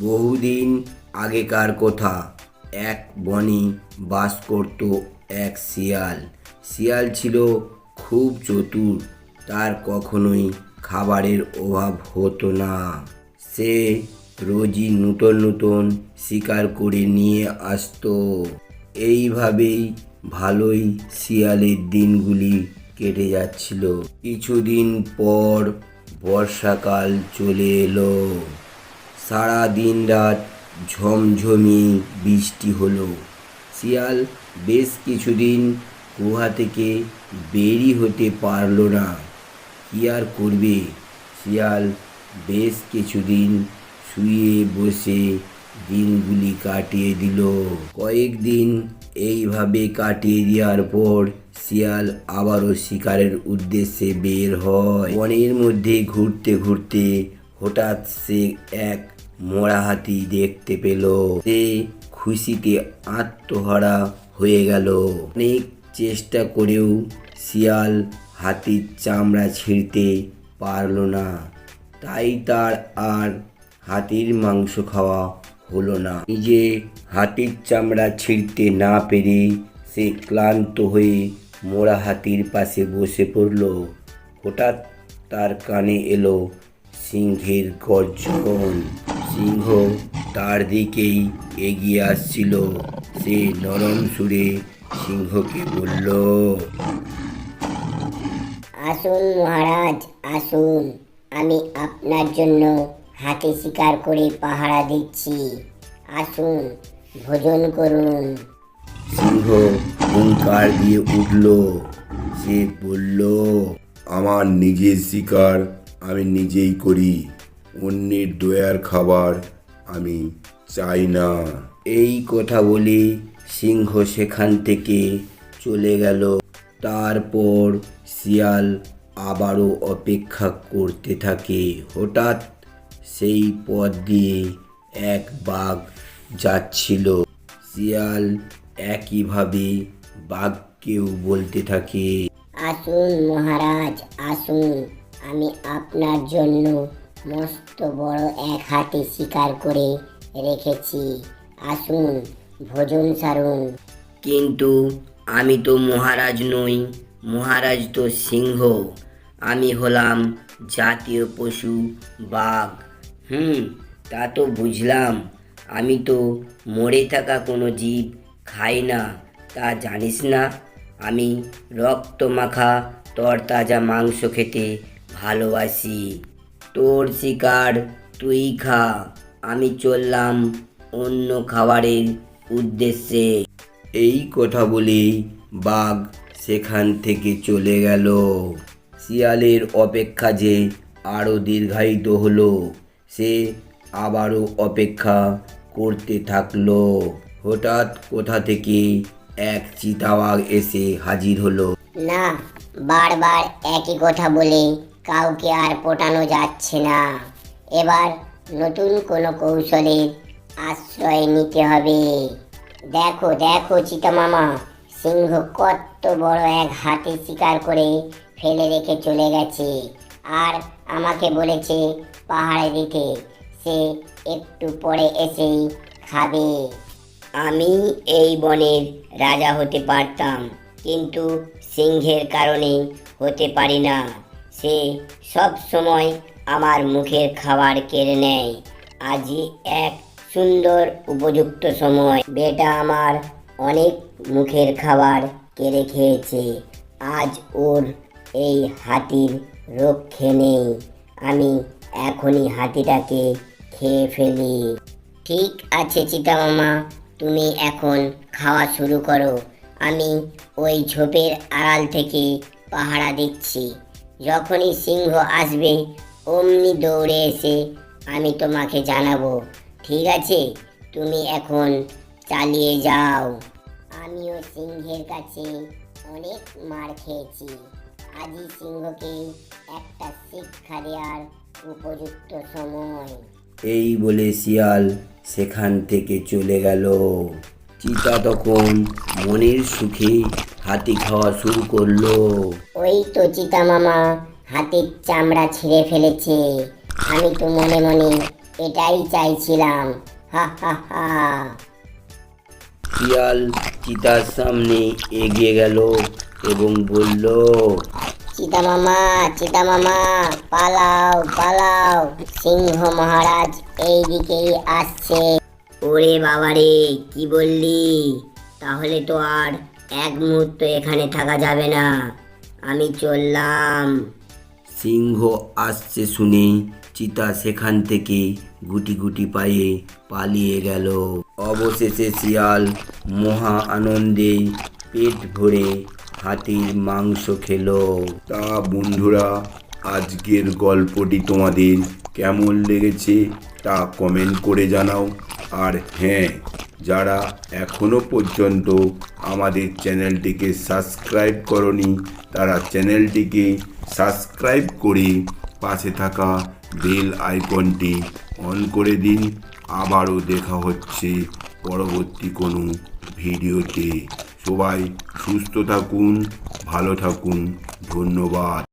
বহুদিন আগেকার কথা। এক বনে বাস করত এক শিয়াল। শিয়াল ছিল খুব চতুর, তার কখনোই খাবারের অভাব হতো না। সে রোজই নূতন নূতন শিকার করে নিয়ে আসতো। এইভাবেই ভালোই শিয়ালের দিনগুলি কেটে যাচ্ছিল। কিছুদিন পর বর্ষাকাল চলে এলো। সারা দিন রাত ঝমঝমি বৃষ্টি হলো। শিয়াল বেশ কিছুদিন গুহা থেকে বেরি হতে পারল না। কি আর করবে? শিয়াল বেশ কিছুদিন শুয়ে বসে দিনগুলি কাটিয়ে দিল। কয়েকদিন এইভাবে কাটিয়ে দেওয়ার পর শিয়াল আবারও শিকারের উদ্দেশ্যে বের হয়। বনের মধ্যে ঘুরতে ঘুরতে হঠাৎ সে এক মরা হাতি দেখতে পেল। সে খুশিতে আত্মহারা হয়ে গেল। অনেক চেষ্টা করেও শিয়াল হাতির চামড়া ছিঁড়তে পারল না। তাই তার আর হাতির মাংস খাওয়া হলো না। নিজে হাতির চামড়া ছিঁড়তে না পেরে সে ক্লান্ত হয়ে মোড়া হাতির পাশে বসে পড়ল। হঠাৎ তার কানে এলো সিংহের গর্জন। সিংহ তার দিকেই এগিয়ে আসছিল। সে নরম সুরে সিংহকে বলল আসুন মহারাজ আসুন। আমি আপনার জন্য হাতে শিকার করে পাহারা দিচ্ছি। আসুন ভোজন করুন। সিংহ হুঙ্কার দিয়ে উঠল। সে বলল আমার নিজের শিকার আমি নিজেই করি। অন্যের দয়ার খাবার আমি চাই না। এই কথা বলে সিংহ সেখান থেকে চলে গেল। তারপর শিয়াল আবারও অপেক্ষা করতে থাকে। হঠাৎ সেই পথ দিয়ে এক বাঘ যাচ্ছিল। শিয়াল একইভাবে বাঘকেও বলতে থাকে, আসুন মহারাজ, আসুন। আমি আপনার জন্য মস্ত বড় এক হাতি শিকার করে রেখেছি। আসুন, ভোজন সারুন। কিন্তু আমি তো মহারাজ নই, মহারাজ তো সিংহ। আমি হলাম জাতীয় পশু বাঘ। হুম, তা তো বুঝলাম। আমি তো মরে থাকা কোনো জীব খাই না, তা জানিস না? আমি রক্ত মাখা তরতাজা মাংস খেতে ভালোবাসি। তোর শিকার তুই খা। আমি চললাম অন্য খাবারের উদ্দেশ্যে। এই কথা বলেই বাঘ সেখান থেকে চলে গেল। শিয়ালের অপেক্ষা যে আরও দীর্ঘায়িত হলো সে আবারও অপেক্ষা করতে থাকল। হঠাৎ কোথা থেকে এক চিতাবাঘ এসে হাজির হলো। না বারবার একই কথা বলে কাউকে আর পটানো যাচ্ছে না। এবার নতুন কোনো কৌশলের আশ্রয় নিতে হবে। দেখো দেখো চিতা মামা, সিংহ কত বড় এক হাতি শিকার করে ফেলে রেখে চলে গেছে। আর আমাকে বলেছে পাহাড়ে দিতে, সে একটু পরে এসেই খাবে। আমি এই বনের রাজা হতে পারতাম, কিন্তু সিংহের কারণে হতে পারি না। সে সব সময় আমার মুখের খাবার কেড়ে নেয়। আজই এক সুন্দর উপযুক্ত সময়। বেটা আমার অনেক মুখের খাবার কেড়ে খেয়েছে। আজ ওর এই হাতির রক্ষে নেই। আমি এখনই হাতিটাকে খেয়ে ফেলি। ঠিক আছে চিতা মামা তুমি এখন খাওয়া শুরু করো। আমি ওই ঝোপের আড়াল থেকে পাহারা দিচ্ছি। যখনই সিংহ আসবে, অমনি দৌড়ে এসে আমি তোমাকে জানাব। ঠিক আছে? তুমি এখন চালিয়ে যাও। আমিও সিংহের কাছে অনেক মার খেয়েছি। আজই সিংহকে একটা শিক্ষা দেওয়ার উপযুক্ত সময়। এই বলে শিয়াল সেখান থেকে চলে গেল। চিতা তখন মনের সুখে হাতি খাওয়া শুরু করল। ওই তো চিতা মামা হাতির চামড়া ছিঁড়ে ফেলেছে। আমি তো মনে মনে এটাই চাইছিলাম। হা হা হা। শিয়াল চিতার সামনে এগিয়ে গেল এবং বলল চিতা মামা চিতা মামা পালাও পালাও। সিংহ মহারাজ এই দিকেই আসছে। ওরে বাবারে কি বললি? তাহলে তো আর এক মুহূর্ত এখানে থাকা যাবে না। আমি চললাম। সিংহ আসছে শুনে চিতা সেখান থেকে গুটি গুটি পায়ে পালিয়ে গেল। অবশেষে শিয়াল মহা আনন্দে পেট ভরে হাতির মাংস খেলো। তা বন্ধুরা, আজকের গল্পটি তোমাদের কেমন লেগেছে তা কমেন্ট করে জানাও। আর হ্যাঁ যারা এখনও পর্যন্ত আমাদের চ্যানেলটিকে সাবস্ক্রাইব করনি, তারা চ্যানেলটিকে সাবস্ক্রাইব করে পাশে থাকা বেল আইকনটি অন করে দিন। আবারও দেখা হচ্ছে পরবর্তী কোনো ভিডিওতে। সবাই সুস্থ থাকুন, ভালো থাকুন, ধন্যবাদ।